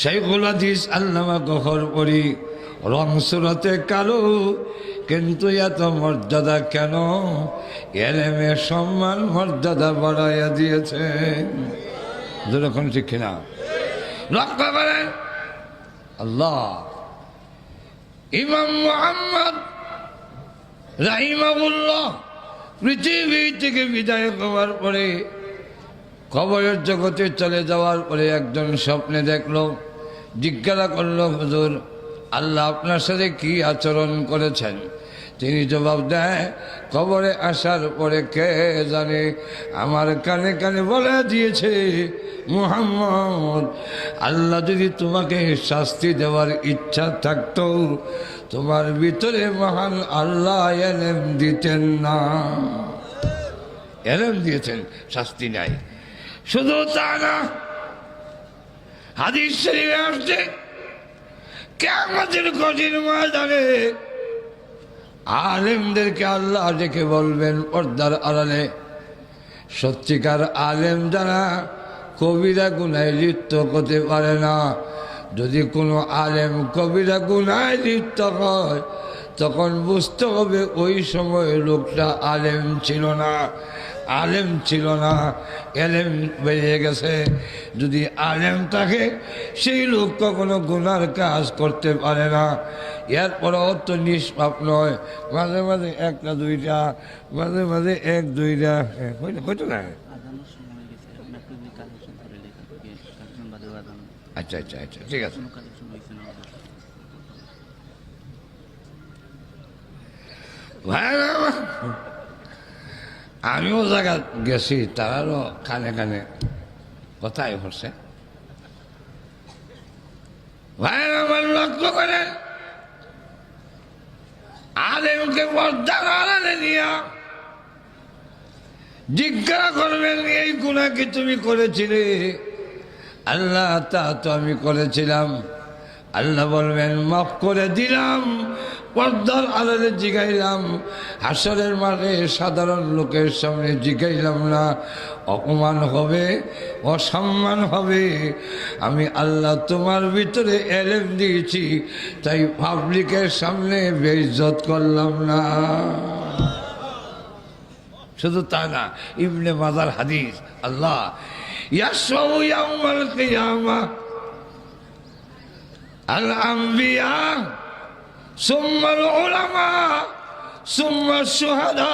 শাইখুল হাদিস আল্লামা গহর পড়ি। রং সুরতে কালো, কিন্তু এত মর্যাদা কেন? এলেমে সম্মান মর্যাদা বাড়াইয়া দিয়েছে। যেরকম শিখি না লক্ষ্য করেন আল্লাহ, ইমাম মোহাম্মদ রাহিমাবুল্লাহ পৃথিবী থেকে বিদায় হওয়ার পরে খবরের জগতে চলে যাওয়ার পরে একজন স্বপ্নে দেখল জিজ্ঞাসা করল, হুজুর, আল্লাহ আপনার সাথে কি আচরণ করেছেন? তিনি জবাব দেয় খবরে আসার পরে কে জানে, আমার কানে কানে বলে দিয়েছে, মুহাম্মদ, আল্লাহ যদি তোমাকে শাস্তি দেওয়ার ইচ্ছা থাকতো, তোমার ভিতরে মহান আল্লাহ এলেম দিতেন না। এলেম দিয়েছেন, শাস্তি নাই। শুধু তা না হাদিস শরীফে আসছে কেমতের কঠিন ময়দানে আলেমদেরকে আল্লাহ ডেকে বলবেন পর্দার আড়ালে। সত্যিকার আলেম যারা কবিরা গুনায় লিপ্ত করতে পারে না, যদি কোনো আলেম কবিরা গুনায় লিপ্ত হয়, তখন বুঝতে হবে ওই সময় লোকটা আলেম ছিল না। আলেম ছিল না এলেম বেরিয়ে গেছে। যদি আলেম থাকে সেই লোক কখনো গুনার কাজ করতে পারে না। এরপরেও তো নিষ্পাপ নয়। মাঝে মাঝে একটা দুইটা মাঝে মাঝে এক দুইটা হ্যাঁ, হইতো না। আচ্ছা আচ্ছা আচ্ছা ঠিক আছে। কোনো কালেকশন হয়েছে না আমাদের। ভাইরা আমার, আমিও জায়গা গেছি তারারও কানে কানে কথাই হচ্ছে। ভাইরা আমার লক্ষ্য করে। আলেমকে পর্দার আড়ালে নিয়া জিজ্ঞাসা করবেন, এই গুণা কি তুমি করেছিলে? আল্লাহ তা তো আমি করেছিলাম। আল্লাহ বলবেন, মাফ করে দিলাম। পর্দার আড়ালে জিগাইলাম। হাসরের মাঠে সাধারণ লোকের সামনে জিগাইলাম না। অপমান হবে, অসম্মান হবে। আমি আল্লাহ তোমার ভিতরে এলেম দিয়েছি, তাই পাবলিকের সামনে বেইজ্জত করলাম না। শুধু তা না, ইবনে মাদার হাদিস, আল্লাহ ইয়াসউ ইয়াউমাল কিয়ামা আল আম্বিয়া সুম্মাল উলামা সুম্মা শুহাদা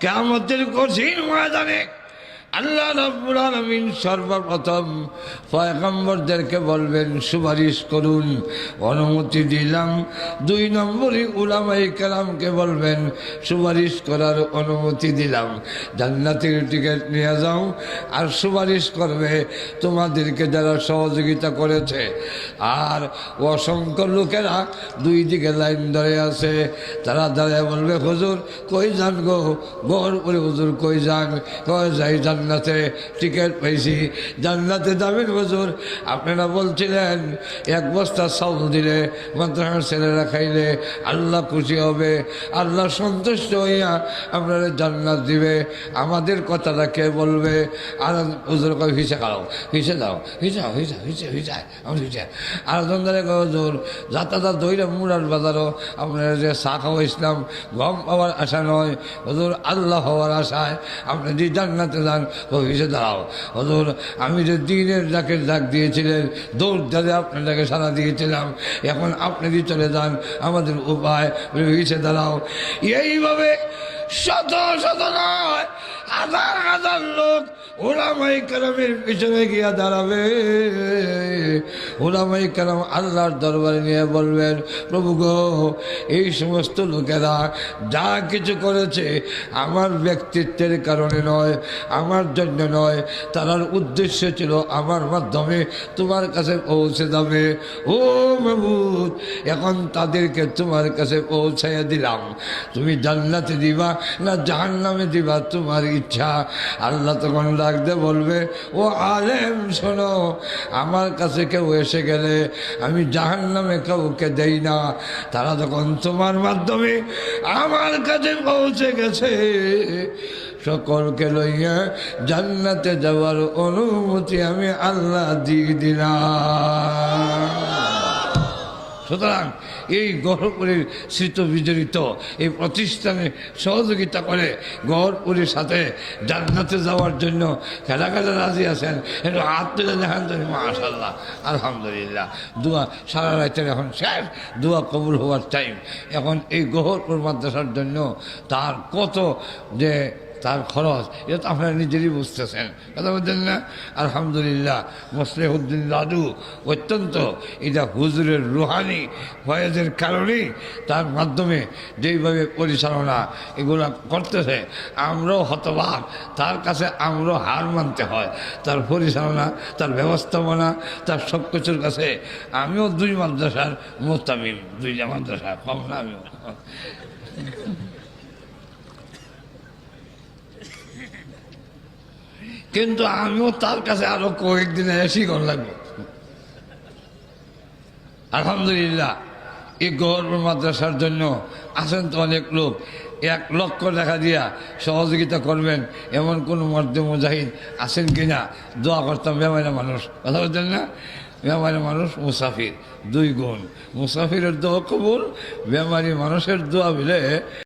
কিয়ামতের কঠিন ময়দানে আল্লাহ রাব্বুল আলামিন সর্বপ্রথম পয়গম্বরদেরকে বলবেন, সুপারিশ করুন। অনুমতি দিলাম। দুই নম্বরই উলামাই কালামকে বলবেন, সুপারিশ করার অনুমতি দিলাম। জান্নাতের টিকিট নিয়ে যাও আর সুপারিশ করবে, তোমাদেরকে যারা সহযোগিতা করেছে। আর অসংখ্য লোকেরা দুই দিকে লাইন ধরে আছে। তারা দাঁড়ায় বলবে, হুজুর, কই যান গো? গোর করে হুজুর, কই যান? কই যাই জান্নাতে টিকিট পাইছি। জান্নাতে যাবেন হুজুর, আপনারা বলছিলেন, এক বস্তা চাউল দিলে মাদ্রাসার ছেলেরা খাইলে আল্লাহ খুশি হবে, আল্লাহ সন্তুষ্ট হইয়া আপনারা জান্নাত দিবে। আমাদের কথাটা কে বলবে? আর হুজুর কয়, হিসে খাও, হিসে দাও হিসাও হিসা হিসে হিসায় আমি হিসে। আর ধরে হুজুর যাতাটা দইরা মুরার বাজারও আপনারা যে চা খাওয়া ইসলাম, গম পাওয়ার আশা নয়। হুজুর, আল্লাহ হওয়ার আশায় আপনি যে জান্নাতে যান হিসে দাঁড়াও। হজুর, আমি যে দিনের ডাকের ডাক দিয়েছিলেন, দৌড় দাঁড়ে আপনার ডাকে সারা দিয়েছিলাম। এখন আপনি চলে যান, আমাদের উপায় হিসে দাঁড়াও। এইভাবে শত শত নয়, হাজার হাজার লোক ওলামাই কালামের পিছনে গিয়া দাঁড়াবে। ওলামাই কালাম আল্লাহর দরবারে নিয়ে বলবেন, প্রভু গো, এই সমস্ত লোকেরা যা কিছু করেছে আমার ব্যক্তিত্বের কারণে নয়, আমার জন্য নয়। তার উদ্দেশ্য ছিল আমার মাধ্যমে তোমার কাছে পৌঁছে যাবে। ও মাহবুদ এখন তাদেরকে তোমার কাছে পৌঁছাইয়া দিলাম। তুমি জান্নাতে দিবা না জাহান্নামে দিবা তোমার ইচ্ছা। আল্লাহ তখন ডাকতে বলবে, ও আলেম, শোনো, আমার কাছে কেউ এসে গেলে আমি জাহান্নামে কাউকে দেই না। তারা তখন তোমার মাধ্যমে আমার কাছে পৌঁছে গেছে। সকলকে লইয়া জান্নাতে যাওয়ার অনুমতি আমি আল্লাহ দিয়ে দিলাম। সুতরাং এই গহরপুরীর স্মৃত বিজড়িত এই প্রতিষ্ঠানে সহযোগিতা করে গহরপুরীর সাথে জান্নাতে যাওয়ার জন্য খেলা খেলা রাজি আছেন। একটু হাত তুলে দেখান তো মাশাল্লাহ আলহামদুলিল্লাহ। দোয়া সারা রাতের এখন শেষ, দোয়া কবুল হওয়ার টাইম এখন এই গহরপুর মাদ্রাসার জন্য তার কত যে তার খরচ, এটা তো আপনারা নিজেরই বুঝতেছেন। কথা বলছেন না? আলহামদুলিল্লাহ, মোসলেহুদ্দিন দাদু অত্যন্ত, এটা হুজুরের রুহানি, ফয়েজের কারণেই তার মাধ্যমে যেইভাবে পরিচালনা এগুলো করতেছে, আমরাও হতবাক। তার কাছে আমরাও হার মানতে হয়। তার পরিচালনা, তার ব্যবস্থাপনা, তার সব কিছুর কাছে আমিও দুই মাদ্রাসার মোস্তামিম দুইটা মাদ্রাসা কম না আমিও। কিন্তু আমিও তার কাছে আরও কয়েকদিন কর লাগবে। আলহামদুলিল্লাহ, এই গর্ব মাদ্রাসার জন্য আছেন তো অনেক লোক। এক লক্ষ টাকা দিয়া সহযোগিতা করবেন এমন কোন মর্দে মুজাহিদ আছেন কিনা, দোয়া করতাম বেমারে মানুষ। কথা বলছেন না? বেমারি মানুষ, মুসাফির। দুই গুণ। মুসাফিরের দোয়া কবুল বেমারি মানুষের দোয়া বিলে